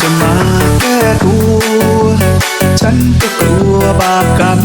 จะมาแก้ตัว ฉันก็กลัวบาปกรรม